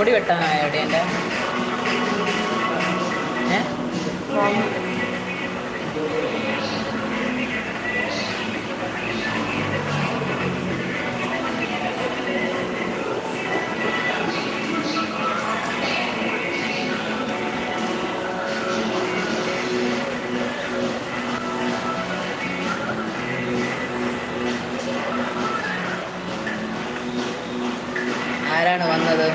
മുടി വെട്ടാനായോടെ എന്റെ ആരാണ് വന്നത്?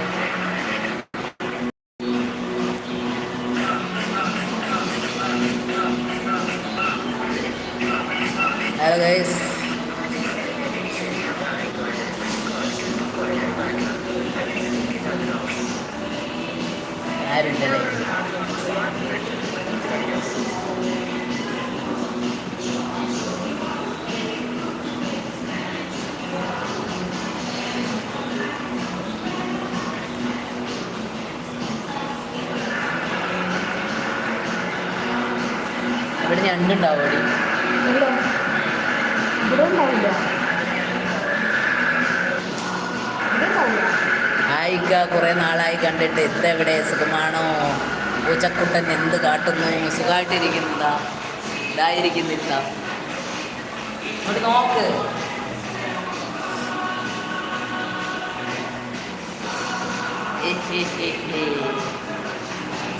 ഗൈസ് ആരുണ്ടല്ലേ ഇവിടെ ഞണ്ടുണ്ടാവും അവിടെ ആയിക്ക കുറെ നാളായി കണ്ടിട്ട് ഇതെവിടെ സുഖമാണോ? പൂച്ചക്കുട്ടൻ എന്ത് കാട്ടുന്നു? സുഖമായിട്ടിരിക്കുന്നതാ. ഇതായിരിക്കുന്നില്ല. നോക്ക്.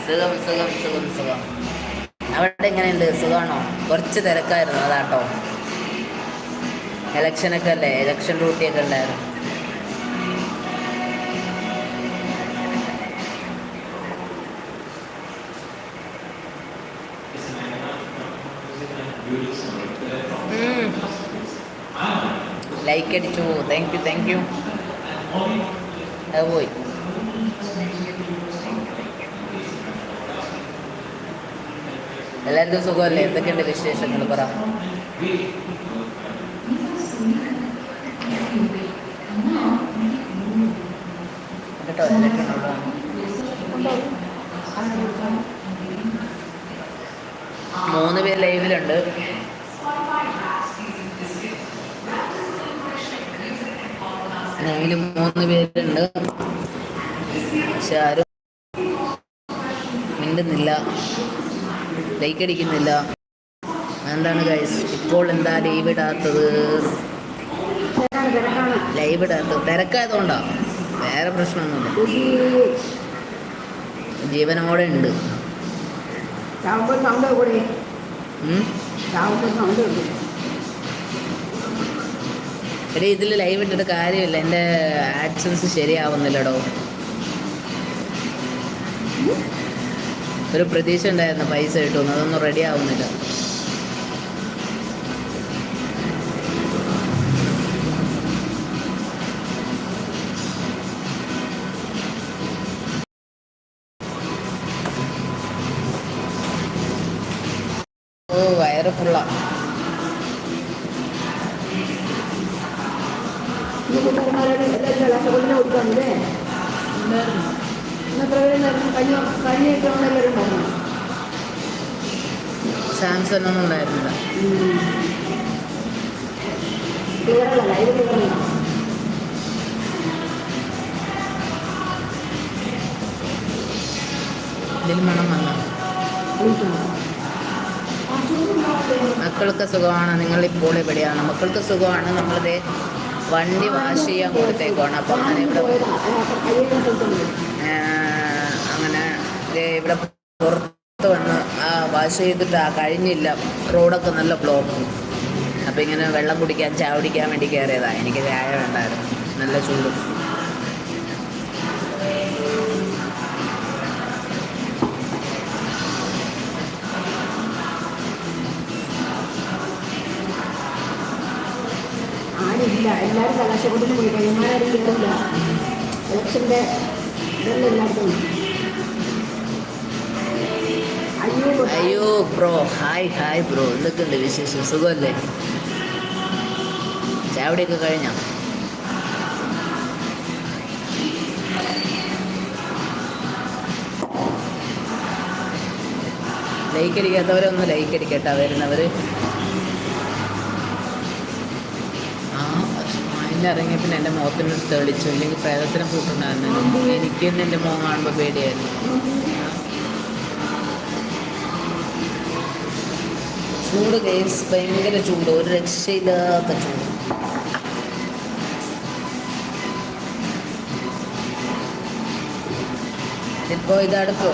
സുഖം സുഖം സുഖം സുഖം. അവിടെ എങ്ങനെയുണ്ട്? സുഖമാണോ? കുറച്ച് തിരക്കായിരുന്നു അതാട്ടോ. ഇലക്ഷനൊക്കെ അല്ലേ? ഇലക്ഷൻ ഡ്യൂട്ടിയൊക്കെ ഉണ്ടായിരുന്നു ലൈക്ക് അടിച്ചു. താങ്ക് യു താങ്ക് യു അത് പോയി. എല്ലാവർക്കും സുഖമല്ലേ? എന്തൊക്കെയുണ്ട് വിശേഷങ്ങൾ പറ. കേട്ടോ മൂന്ന് പേര് ലൈവിലുണ്ട്. ലൈവിൽ മൂന്ന് പേരുണ്ട്. പക്ഷെ ആരും മിണ്ടുന്നില്ല. ലൈക്ക് അടിക്കുന്നില്ല. എന്താണ് ഗൈസ് ഇപ്പോൾ എന്താ ലൈവ് ഇടാത്തത്? ലൈവ് ഇടാത്തത്? തിരക്കായതുകൊണ്ടാ. വേറെ പ്രശ്നമൊന്നുമില്ല. ജീവനോടെ ഉണ്ട് എടീ ഇതിൽ ലൈവ് ഇട്ടിട്ട് കാര്യമില്ല. എന്റെ ആക്ഷൻസ് ശരിയാവുന്നില്ലടോ. ഒരു പ്രതീക്ഷ ഉണ്ടായിരുന്നു പൈസ കിട്ടുമെന്ന്. അതൊന്നും റെഡി ആവുന്നില്ല. ഏറ്റവും വയറ് ഉണ്ടായിരുന്നു? സാംസങ് ഒന്നും ഉണ്ടായിരുന്നില്ല. ഇതിൽ മണം വന്ന? മക്കൾക്ക് സുഖമാണ് നിങ്ങൾ ഇപ്പോൾ എവിടെയാണ് മക്കൾക്ക് സുഖമാണ് നമ്മളിത് വണ്ടി വാഷ് ചെയ്യാൻ കൊടുത്തേക്കാണ് അപ്പം അങ്ങനെ ഇവിടെ അങ്ങനെ ഇവിടെ പുറത്ത് വന്ന് വാഷ് ചെയ്തിട്ട് കഴിഞ്ഞില്ല. റോഡൊക്കെ നല്ല ബ്ലോക്കും അപ്പം ഇങ്ങനെ വെള്ളം കുടിക്കാൻ ചായ കുടിക്കാൻ വേണ്ടി കയറിയതാണ് എനിക്ക് ചായ വേണ്ടായിരുന്നു. നല്ല ചൂടും. ആരില്ല എല്ലാവരും കലാശക്കൊണ്ടിന് പോയി. കഴിയുമാരും കയറില്ല ഇലക്ഷന്റെ ഇതെല്ലാം എല്ലായിടത്തും. അയ്യോ ബ്രോ. Hi hi bro. എന്തൊക്കെയുണ്ട് വിശേഷം? സുഖമല്ലേ? ചാവടിയൊക്കെ കഴിഞ്ഞോ? ലൈക്ക് അടിക്കാത്തവരൊന്ന് ലൈക്ക് അടിക്കട്ടെ വരുന്നവർ സ്മൈൽ പിന്നെ എന്റെ മുഖത്തിനൊരു തെളിച്ചു? ഇല്ലെങ്കിൽ പ്രേതത്തിന് കൂട്ടുണ്ടായിരുന്നു? എനിക്ക് തന്നെ എന്റെ മുഖം കാണുമ്പോൾ പേടിയായിരുന്നു. ചൂട് കേസ് ഭയങ്കര ചൂട്. ഒരു രക്ഷയില്ലാത്ത ചൂട്. ഇപ്പോ ഇതടുത്തോ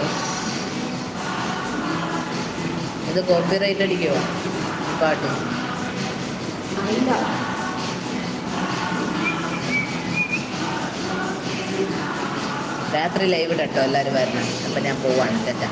ഇത് കോപ്പി റൈറ്റ് അടിക്കുമോ പാട്ട് രാത്രി ലൈവ് ഇടട്ടോ എല്ലാവരും വരണം. അപ്പം ഞാൻ പോവാണ്. തെറ്റ.